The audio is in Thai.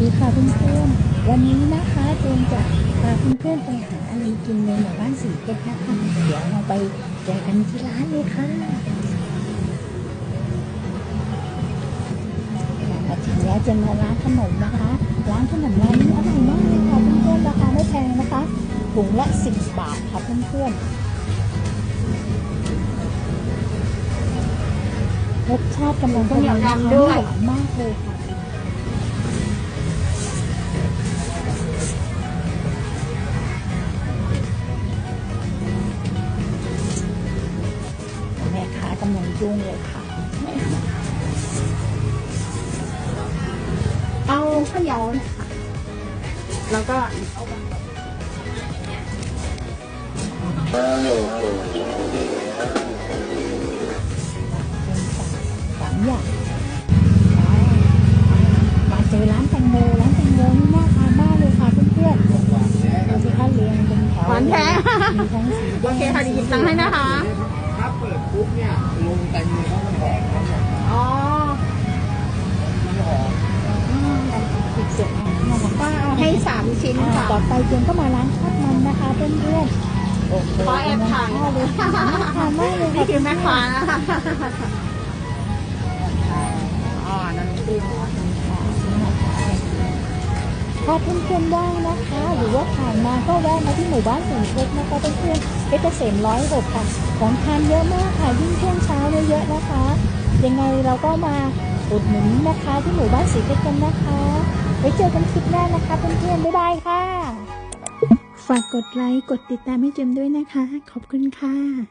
ดีค่ะเพื่อนๆ วันนี้นะคะเจนจะพาเพื่อนๆไปหาอะไรกินในหมู่บ้านสีเพชรนะคะเดี๋ยวเราไปเจอกันที่ร้านเลยค่ะมาถึงแล้วเจนมาร้านขนมนะคะ ร้านขนมร้านนี้อร่อยมากเลยค่ะเพื่อนๆราคาไม่แพงนะคะถุงละ10บบาทค่ะเพื่อนๆรสชาติกำลังกำลังนะคะหวานมากเลยค่ะำลังยุ่งเลยค่ะเอาข้าวเหนียวนะคะแล้วก็สามอย่างมาเจอร้านแตงโมร้านแตงโมนี่น่าทานมากเลยค่ะเพื่อนๆดูสิคะเรียงเป็นแถวหวานแท้มีทั้งสีแดงโอเคค่ะดีหยิบตังให้นะคะ เปิดปุ๊บเนี่ยลงแตงโมเขามันหอมครับเนี่ยอ๋อมันหอมอืมอีกเสียงนะคะก็เอาให้สามชิ้นอ่าค่ะต่อไปเจนก็มาร้านทอดมันนะคะเพื่อนๆโอ้โหขอแอบถ่ายน่เลยค่ะน่าทานมากเลยนี่ค่ะคือแม่ค้า ถ้าเพื่อนๆว่างนะคะ หรือว่าผ่านมาก็แวะมาที่หมู่บ้านสีเพชรนะคะเพื่อนๆเพชรเกษมร้อยหกค่ะ ของทานเยอะมากค่ะยิ่งช่วงเช้าเนี่ยเยอะนะคะ ยังไงเราก็มาอุดหนุนนะคะที่หมู่บ้านสีเพชรกันนะคะ ไว้เจอกันคลิปหน้านะคะเพื่อนๆบ๊ายบายค่ะ ฝากกดไลค์กดติดตามให้เจมด้วยนะคะ ขอบคุณค่ะ